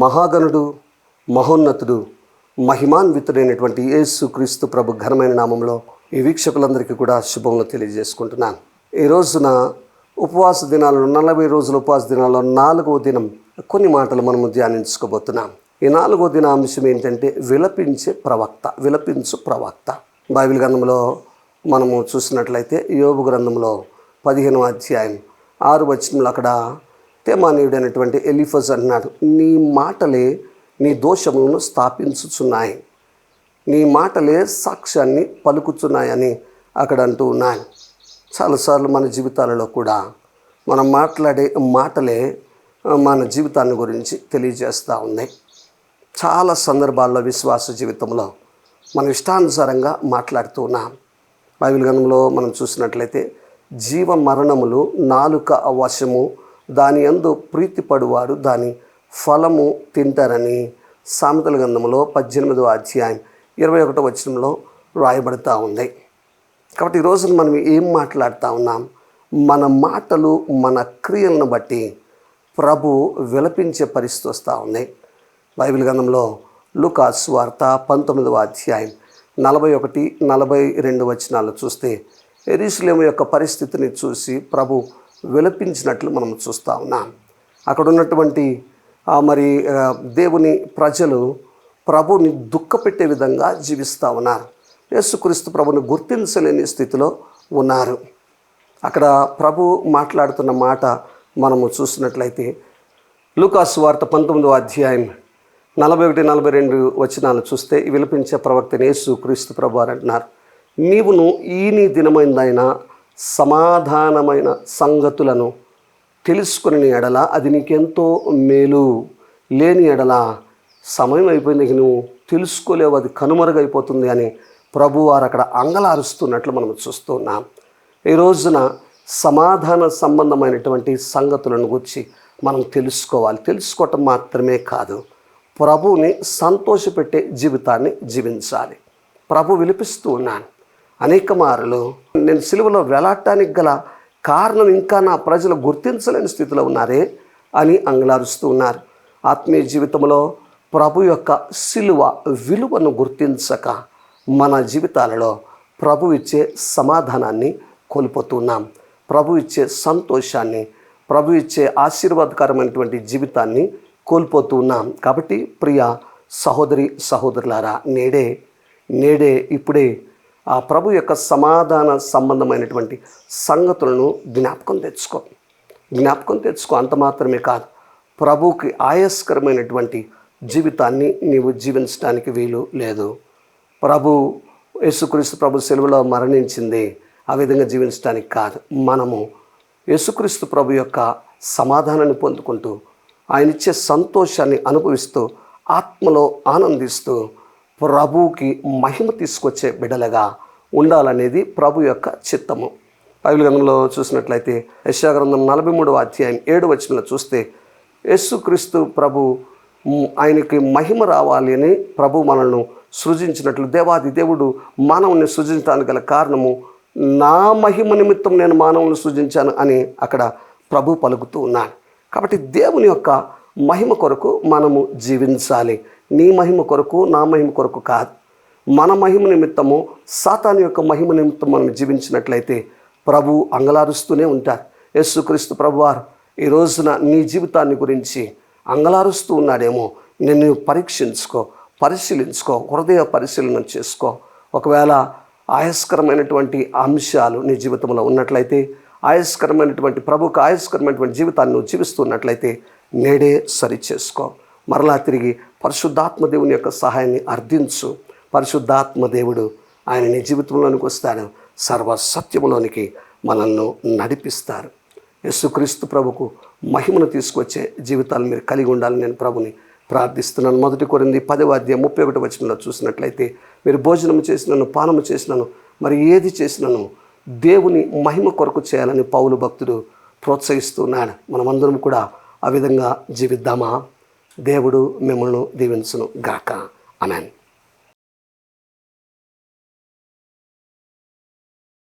మహాగణుడు మహోన్నతుడు మహిమాన్వితుడైనటువంటి యేసు క్రీస్తు ప్రభు ఘనమైన నామంలో ఈ వీక్షకులందరికీ కూడా శుభములు తెలియజేసుకుంటున్నాను. ఈ రోజున ఉపవాస దినాలు నలభై రోజుల ఉపవాస దినాల్లో నాలుగవ దినం కొన్ని మాటలు మనము ధ్యానించుకోబోతున్నాం. ఈ నాలుగో దిన అంశం ఏంటంటే విలపించే ప్రవక్త విలపించు ప్రవక్త. బైబిల్ గ్రంథంలో మనము చూసినట్లయితే యోగు గ్రంథంలో పదిహేనవ అధ్యాయం ఆరు వచనంలో అక్కడ తేమానీయుడైనటువంటి ఎలిఫజ్ అంటున్నాడు నీ మాటలే నీ దోషములను స్థాపించుచున్నాయి. నీ మాటలే సాక్ష్యాన్ని పలుకుతున్నాయని అక్కడ అంటూ ఉన్నాయి చాలాసార్లు మన జీవితాలలో కూడా మనం మాట్లాడే మాటలే మన జీవితాన్ని గురించి తెలియజేస్తూ ఉన్నాయి. చాలా సందర్భాల్లో విశ్వాస జీవితంలో మన ఇష్టానుసారంగా మాట్లాడుతూ ఉన్నాం. బైబిల్ గ్రంథంలో మనం చూసినట్లయితే జీవ మరణములు నాలుక వశము దాని యందు ప్రీతిపడువాడు దాని ఫలము తింటారని సామెతల గ్రంథంలో పద్దెనిమిదవ అధ్యాయం ఇరవై ఒకటో వచనంలో రాయబడుతూ ఉంది. కాబట్టి ఈరోజు మనం ఏం మాట్లాడుతూ ఉన్నాం? మన మాటలు మన క్రియలను బట్టి ప్రభు విలపించే పరిస్థితి వస్తూ ఉంది. బైబిల్ గ్రంథంలో లుకాస్ వార్త పంతొమ్మిదవ అధ్యాయం నలభై ఒకటి నలభై రెండు వచనాలు చూస్తే ఎరీసులేము యొక్క పరిస్థితిని చూసి ప్రభు విలపించినట్లు మనం చూస్తూ ఉన్నాం. అక్కడ ఉన్నటువంటి మరి దేవుని ప్రజలు ప్రభుని దుఃఖపెట్టే విధంగా జీవిస్తూ ఉన్నారు. యేసుక్రీస్తు ప్రభుని గుర్తించలేని స్థితిలో ఉన్నారు. అక్కడ ప్రభు మాట్లాడుతున్న మాట మనము చూసినట్లయితే లూకాసు వార్త పంతొమ్మిదో అధ్యాయం నలభై ఒకటి నలభై రెండు వచనాలు చూస్తే విలపించే ప్రవక్త యేసు క్రీస్తు ప్రభు అని అంటున్నారు. నీవును ఈ నీ సమాధానమైన సంగతులను తెలుసుకుని ఎడల అది నీకెంతో మేలు. లేని ఎడల సమయం అయిపోయింది నువ్వు తెలుసుకోలేవు అది కనుమరుగైపోతుంది అని ప్రభువారు అక్కడ అంగలారుస్తున్నట్లు మనం చూస్తున్నాం ఈ రోజున సమాధాన సంబంధమైనటువంటి సంగతులను గురించి మనం తెలుసుకోవాలి. తెలుసుకోవటం మాత్రమే కాదు ప్రభువుని సంతోషపెట్టే జీవితాన్ని జీవించాలి. ప్రభు విలిపిస్తూ ఉన్నాను అనేక మార్లు. నేను సిలువలో వెలాడటానికి గల కారణం ఇంకా నా ప్రజలు గుర్తించలేని స్థితిలో ఉన్నారే అని అంగలారుస్తూ ఉన్నారు. ఆత్మీయ జీవితంలో ప్రభు యొక్క సిలువ విలువను గుర్తించక మన జీవితాలలో ప్రభు ఇచ్చే సమాధానాన్ని కోల్పోతున్నాం ప్రభు ఇచ్చే సంతోషాన్ని ప్రభు ఇచ్చే ఆశీర్వాదకరమైనటువంటి జీవితాన్ని కోల్పోతూ ఉన్నాం. కాబట్టి ప్రియ సహోదరి సహోదరులారా నేడే నేడే ఇప్పుడే ఆ ప్రభు యొక్క సమాధాన సంబంధమైనటువంటి సంగతులను జ్ఞాపకం తెచ్చుకో. జ్ఞాపకం తెచ్చుకో. అంత మాత్రమే కాదు. ప్రభుకి ఆయాస్కరమైనటువంటి జీవితాన్ని నీవు జీవించడానికి వీలు లేదు. ప్రభు యేసుక్రీస్తు ప్రభు సెలవులో మరణించింది. ఆ విధంగా జీవించడానికి కాదు. మనము యేసుక్రీస్తు ప్రభు యొక్క సమాధానాన్ని పొందుకుంటూ ఆయన ఇచ్చే సంతోషాన్ని అనుభవిస్తూ ఆత్మలో ఆనందిస్తూ ప్రభువుకి మహిమ తీసుకొచ్చే బిడలగా ఉండాలనేది ప్రభు యొక్క చిత్తము. బైబిల్ గ్రంథంలో చూసినట్లయితే యశాగ్రంథం నలభై మూడవ అధ్యాయం ఏడు వచ్చిన చూస్తే యేసుక్రీస్తు ప్రభు ఆయనకి మహిమ రావాలి అని ప్రభు మనల్ని సృజించినట్లు దేవాది దేవుడు మానవుని సృజించడానికి గల కారణము నా మహిమ నిమిత్తం నేను మానవుని సృజించాను అని అక్కడ ప్రభు పలుకుతూ ఉన్నాను కాబట్టి దేవుని యొక్క మహిమ కొరకు మనము జీవించాలి. నీ మహిమ కొరకు నా మహిమ కొరకు కాదు. మన మహిమ నిమిత్తము సాతాను యొక్క మహిమ నిమిత్తం మనం జీవించినట్లయితే ప్రభు అంగలారుస్తూనే ఉంటారు. యేసుక్రీస్తు ప్రభువారు ఈ రోజున నీ జీవితాన్ని గురించి అంగలారుస్తూ ఉన్నాడేమో. నిన్ను పరీక్షించుకో పరిశీలించుకో హృదయ పరిశీలన చేసుకో. ఒకవేళ ఆయస్కరమైనటువంటి అంశాలు నీ జీవితంలో ఉన్నట్లయితే ఆయస్కరమైనటువంటి ప్రభుకు ఆయస్కరమైనటువంటి జీవితాన్ని నువ్వు జీవిస్తున్నట్లయితే నేడే సరి చేసుకో మరలా తిరిగి పరిశుద్ధాత్మ దేవుని యొక్క సహాయాన్ని అర్థించు. పరిశుద్ధాత్మ దేవుడు ఆయన నీ జీవితంలోనికి వస్తాడు. సర్వసత్యంలోనికి మనల్ని నడిపిస్తారు. యేసుక్రీస్తు ప్రభుకు మహిమను తీసుకొచ్చే జీవితాలు మీరు కలిగి ఉండాలని నేను ప్రభుని ప్రార్థిస్తున్నాను. మొదటి కొరింది పదవ అధ్యాయం ముప్పై ఒకటి వచనంలో చూసినట్లయితే మీరు భోజనం చేసినను పానము చేసినను మరి ఏది చేసినను దేవుని మహిమ కొరకు చేయాలని పౌలు భక్తుడు ప్రోత్సహిస్తున్నాడు. మనమందరం కూడా ఆ విధంగా జీవిద్దామా? దేవుడు మిమ్మల్ని దీవించును గాక అమెన్